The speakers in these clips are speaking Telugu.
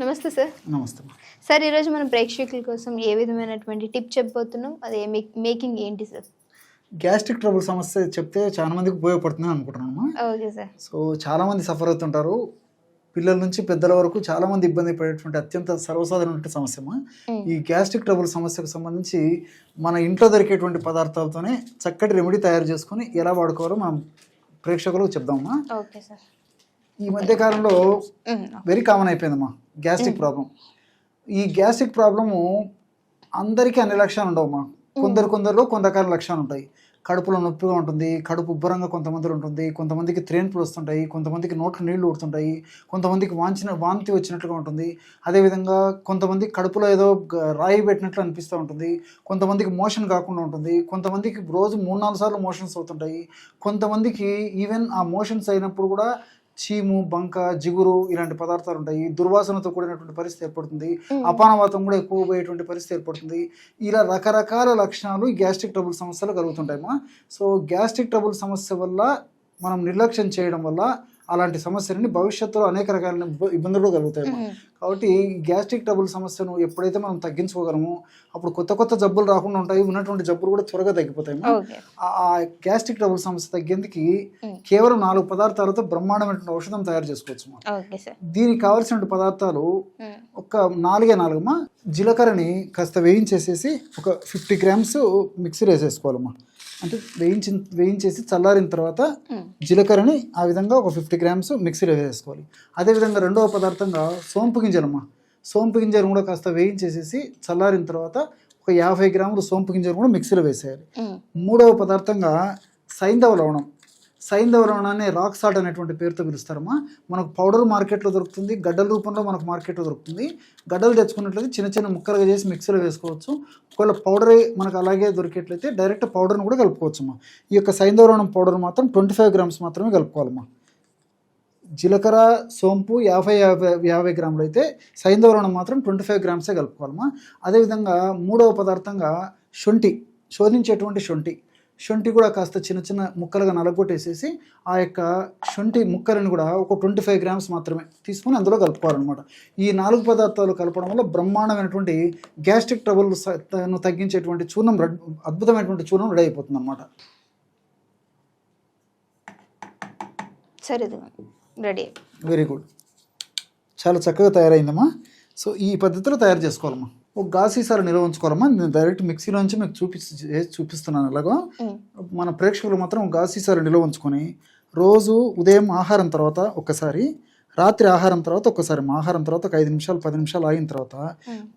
నమస్తే సార్. నమస్తే. సార్ ఈరోజు మన ప్రేక్షకుల కోసం ఏ విధమైనటువంటి టిప్ చెప్పబోతున్నాం? అది మేకింగ్ ఏంటి సార్? గ్యాస్ట్రిక్ ట్రబుల్ సమస్య చెప్తే చాలా మందికి ఉపయోగపడుతుంది అనుకుంటున్నాము ఓకే సార్. సో చాలా మంది సఫర్ అవుతుంటారు. పిల్లల నుంచి పెద్దల వరకు చాలా మంది ఇబ్బంది పడేటువంటి అత్యంత సర్వసాధారణమైన సమస్య. ఈ గ్యాస్ట్రిక్ ట్రబుల్ సమస్యకు సంబంధించి మన ఇంట్లో దొరికేటువంటి పదార్థాలతోనే చక్కటి రెమెడీ తయారు చేసుకొని ఎలా వాడుకోవాలో మనం ప్రేక్షకులకు చెప్దామమ్మా ఓకే సార్. ఈ మధ్య కాలంలో వెరీ కామన్ అయిపోయిందమ్మా గ్యాస్ట్రిక్ ప్రాబ్లం ఈ గ్యాస్ట్రిక్ ప్రాబ్లము అందరికీ అన్ని లక్షణాలు ఉండవమ్మా. కొందరు కొందరిలో కొన్ని రకాల లక్షణాలు ఉంటాయి. కడుపులో నొప్పిగా ఉంటుంది కడుపు ఉబ్బరంగా కొంతమందిలో ఉంటుంది కొంతమందికి త్రేన్పులు వస్తుంటాయి కొంతమందికి నోట్లో నీళ్ళు ఊడుతుంటాయి కొంతమందికి వాంచిన వాంతి వచ్చినట్లుగా ఉంటుంది. అదేవిధంగా కొంతమంది కడుపులో ఏదో రాయి పెట్టినట్లు అనిపిస్తూ ఉంటుంది. కొంతమందికి మోషన్ కాకుండా ఉంటుంది. కొంతమందికి రోజు మూడు నాలుగు సార్లు మోషన్స్ అవుతుంటాయి. కొంతమందికి ఈవెన్ ఆ మోషన్స్ అయినప్పుడు కూడా చీము బంక జిగురు ఇలాంటి పదార్థాలు ఉంటాయి. దుర్వాసనతో కూడినటువంటి పరిస్థితి ఏర్పడుతుంది. అపానవాతం కూడా ఎక్కువ పోయేటువంటి పరిస్థితి ఏర్పడుతుంది. ఇలా రకరకాల లక్షణాలు గ్యాస్ట్రిక్ ట్రబుల్ సమస్యలు కలుగుతుంటాయమ్మా సో గ్యాస్ట్రిక్ ట్రబుల్ సమస్య వల్ల మనం నిర్లక్ష్యం చేయడం వల్ల అలాంటి సమస్యలని భవిష్యత్తులో అనేక రకాల ఇబ్బ- ఇబ్బందులు కూడా కలుగుతాయమ్మా కాబట్టి గ్యాస్ట్రిక్ ట్రబుల్ సమస్యను ఎప్పుడైతే మనం తగ్గించుకోగలమో అప్పుడు కొత్త కొత్త జబ్బులు రాకుండా ఉంటాయి ఉన్నటువంటి జబ్బులు కూడా త్వరగా తగ్గిపోతాయమ్మా ఓకే. ఆ- గ్యాస్ట్రిక్ ట్రబుల్ సమస్య తగ్గేందుకు. కేవలం నాలుగు పదార్థాలతో బ్రహ్మాండమైనటువంటి ఔషధం తయారు చేసుకోవచ్చు దీనికి కావాల్సిన పదార్థాలు ఒక నాలుగే నాలుగమ్మా? జీలకర్రని కాస్త వేయించేసేసి ఒక ఫిఫ్టీ గ్రామ్స్ మిక్సీ వేసేసుకోవాలమ్మా. అంటే వేయించి వేయించేసి చల్లారిన తర్వాత జీలకర్రని ఆ విధంగా ఒక ఫిఫ్టీ గ్రామ్స్ మిక్సీలో వేసేసుకోవాలి. అదేవిధంగా రెండవ పదార్థంగా సోంపు గింజలమ్మా. సోంపు గింజలు కూడా కాస్త వేయించేసేసి చల్లారిన తర్వాత ఒక యాభై గ్రాములు సోంపు గింజలు కూడా మిక్సీలో వేసేయాలి. మూడవ పదార్థంగా సైంధవ లవణం. సైంధవరణాన్ని రాక్ సాల్ట్ అనేటువంటి పేరుతో పిలుస్తారమ్మా. మనకు పౌడర్ మార్కెట్లో దొరుకుతుంది గడ్డల రూపంలో మనకు మార్కెట్లో దొరుకుతుంది. గడ్డలు తెచ్చుకున్నట్లయితే చిన్న చిన్న ముక్కలుగా చేసి మిక్సీలో వేసుకోవచ్చు. ఒకవేళ పౌడరే మనకు అలాగే దొరికేట్లయితే డైరెక్ట్ పౌడర్ని కూడా కలుపుకోవచ్చమ్మా. ఈ యొక్క సైంధవ పౌడర్ మాత్రం ట్వంటీ ఫైవ్ గ్రామ్స్ మాత్రమే కలుపుకోవాలమ్మా. జీలకర్ర సోంపు యాభై యాభై యాభై గ్రాములు అయితే సైంధవరణం మాత్రం ట్వంటీ ఫైవ్ గ్రామ్సే కలుపుకోవాలమ్మా. అదేవిధంగా మూడవ పదార్థంగా శొంఠి శోధించేటువంటి శొంఠి. శొంఠి కూడా కాస్త చిన్న చిన్న ముక్కలుగా నలగొట్టేసేసి ఆ యొక్క శొంఠి ముక్కలను కూడా ఒక ట్వంటీ ఫైవ్ గ్రామ్స్ మాత్రమే తీసుకొని అందులో కలుపుకోవాలన్నమాట. ఈ నాలుగు పదార్థాలు కలపడం వల్ల బ్రహ్మాండమైనటువంటి గ్యాస్ట్రిక్ ట్రబుల్ తగ్గించేటువంటి చూర్ణం రెడ్- అద్భుతమైనటువంటి చూర్ణం రెడీ అయిపోతుంది అనమాట సరే రెడీ. Very good. చాలా చక్కగా తయారైందమ్మా. సో ఈ పద్ధతిలో తయారు చేసుకోవాలమ్మా. ఒక గాసీసాలు నిల్వ ఉంచుకోవాలమ్మా నేను డైరెక్ట్ మిక్సీలోంచి మీకు చూపి చేసి చూపిస్తున్నాను అలాగా మన ప్రేక్షకులు మాత్రం గాసీసాలు నిల్వ ఉంచుకొని రోజు ఉదయం ఆహారం తర్వాత ఒక్కసారి రాత్రి ఆహారం తర్వాత ఒక్కసారి మా ఆహారం తర్వాత ఒక ఐదు నిమిషాలు పది నిమిషాలు ఆగిన తర్వాత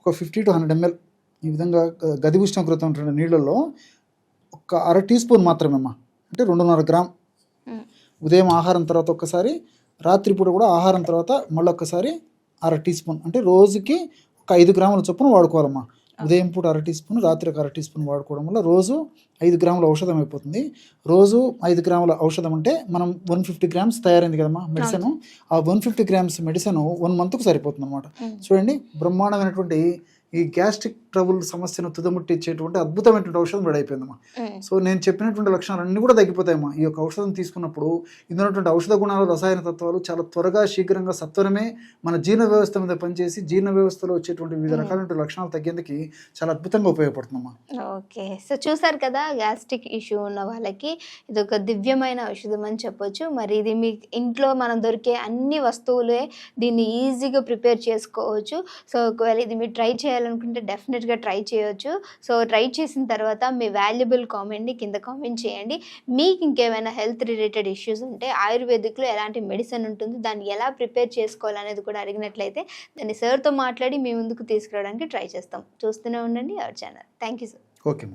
ఒక ఫిఫ్టీ టు హండ్రెడ్ ఎంఎల్ ఈ విధంగా గది ఉష్ణోగ్రత ఉంటున్న నీళ్ళల్లో ఒక అర టీ స్పూన్ మాత్రమే అమ్మా అంటే రెండున్నర గ్రామ్. ఉదయం ఆహారం తర్వాత ఒక్కసారి రాత్రిపూట కూడా ఆహారం తర్వాత మళ్ళీ ఒక్కసారి అర టీ స్పూన్. అంటే రోజుకి ఒక ఐదు గ్రాముల చొప్పున వాడుకోవాలమ్మా. ఉదయం పూట అర టీ స్పూన్ రాత్రి ఒక అర టీ స్పూన్ వాడుకోవడం వల్ల రోజు ఐదు గ్రాముల ఔషధం అయిపోతుంది. రోజు ఐదు గ్రాముల ఔషధం అంటే మనం వన్ ఫిఫ్టీ గ్రామ్స్ తయారైంది కదమ్మా మెడిసిన్. ఆ one fifty grams medicine one మంత్కు సరిపోతుంది అనమాట చూడండి బ్రహ్మాండమైనటువంటి ఈ గ్యాస్ట్రిక్ ట్రబుల్ సమస్యను తుదముట్టించేటువంటి అద్భుతమైనటువంటి ఔషధం రెడీ అయిపోయిందమ్మా. సో నేను చెప్పినటువంటి లక్షణాలు అన్నీ కూడా తగ్గిపోతాయమ్మా. ఈ యొక్క ఔషధం తీసుకున్నప్పుడు ఇందులో ఉన్నటువంటి ఔషధ గుణాలు రసాయన తత్వాలు చాలా త్వరగా శీఘ్రంగా సత్వరమే మన జీర్ణ వ్యవస్థ మీద పనిచేసి జీర్ణ వ్యవస్థలో వచ్చేటువంటి వివిధ రకాలైన లక్షణాలు తగ్గేందుకు చాలా అద్భుతంగా ఉపయోగపడుతుందమ్మా. ఓకే. సో చూసారు కదా గ్యాస్ట్రిక్ ఇష్యూ ఉన్న వాళ్ళకి ఇది ఒక దివ్యమైన ఔషధం అని చెప్పొచ్చు. మరి ఇది మీ ఇంట్లో మనం దొరికే అన్ని వస్తువులే దీన్ని ఈజీగా ప్రిపేర్ చేసుకోవచ్చు. సో ఒకవేళ ఇది మీరు ట్రై చేయాలనుకుంటే డెఫినెట్గా ట్రై చేయొచ్చు. సో ట్రై చేసిన తర్వాత మీ వాల్యుబుల్ కామెంట్ని కింద కామెంట్ చేయండి. మీకు ఇంకేమైనా హెల్త్ రిలేటెడ్ ఇష్యూస్ ఉంటే ఆయుర్వేదిక్లో ఎలాంటి మెడిసిన్ ఉంటుంది దాన్ని ఎలా ప్రిపేర్ చేసుకోవాలనేది కూడా అడిగినట్లయితే దాన్ని సార్తో మాట్లాడి మీ ముందుకు తీసుకురావడానికి ట్రై చేస్తాం. చూస్తూనే ఉండండి our channel. Thank you sir. Okay